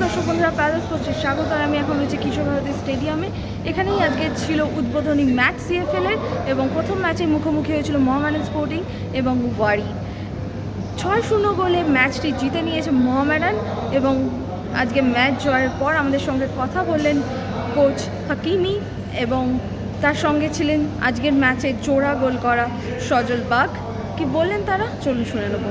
বন্ধুরা প্যারা স্পোর্টসের স্বাগত। আর আমি এখন হচ্ছে কিশোর ভারতী স্টেডিয়ামে। এখানেই আজকে ছিল উদ্বোধনী ম্যাচ সিএফএলের এবং প্রথম ম্যাচে মুখোমুখি হয়েছিল মোহামেডান স্পোর্টিং এবং ওয়ারি। ছয় শূন্য গোলে ম্যাচটি জিতে নিয়েছে মোহামেডান এবং আজকে ম্যাচ জয়ের পর আমাদের সঙ্গে কথা বললেন কোচ হাকিমি এবং তার সঙ্গে ছিলেন আজকের ম্যাচে জোড়া গোল করা সজল বাগ কি বললেন তারা? চলুন শুনে নেব।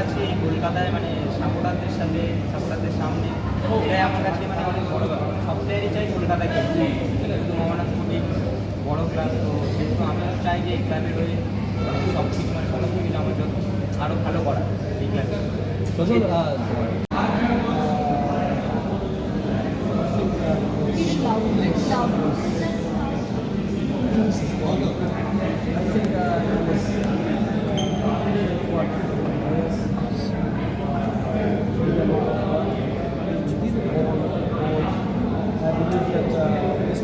এই কলকাতায় মানে সাপোর্টারদের সাথে সাপোর্টারদের সামনে এটাই আমার কাছে মানে অনেক বড় ব্যাপার। সব প্লেয়ারই চাই কলকাতায় খেলতে ঠিক আছে কিন্তু আমার খুবই বড় ক্লাব তো সেহেতু আমিও চাই যে এই ক্লাবের হয়ে সব কিছু মানে সমস্ত কিছু আমার জন্য আরও ভালো করা এই ক্লাবে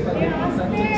すげえ!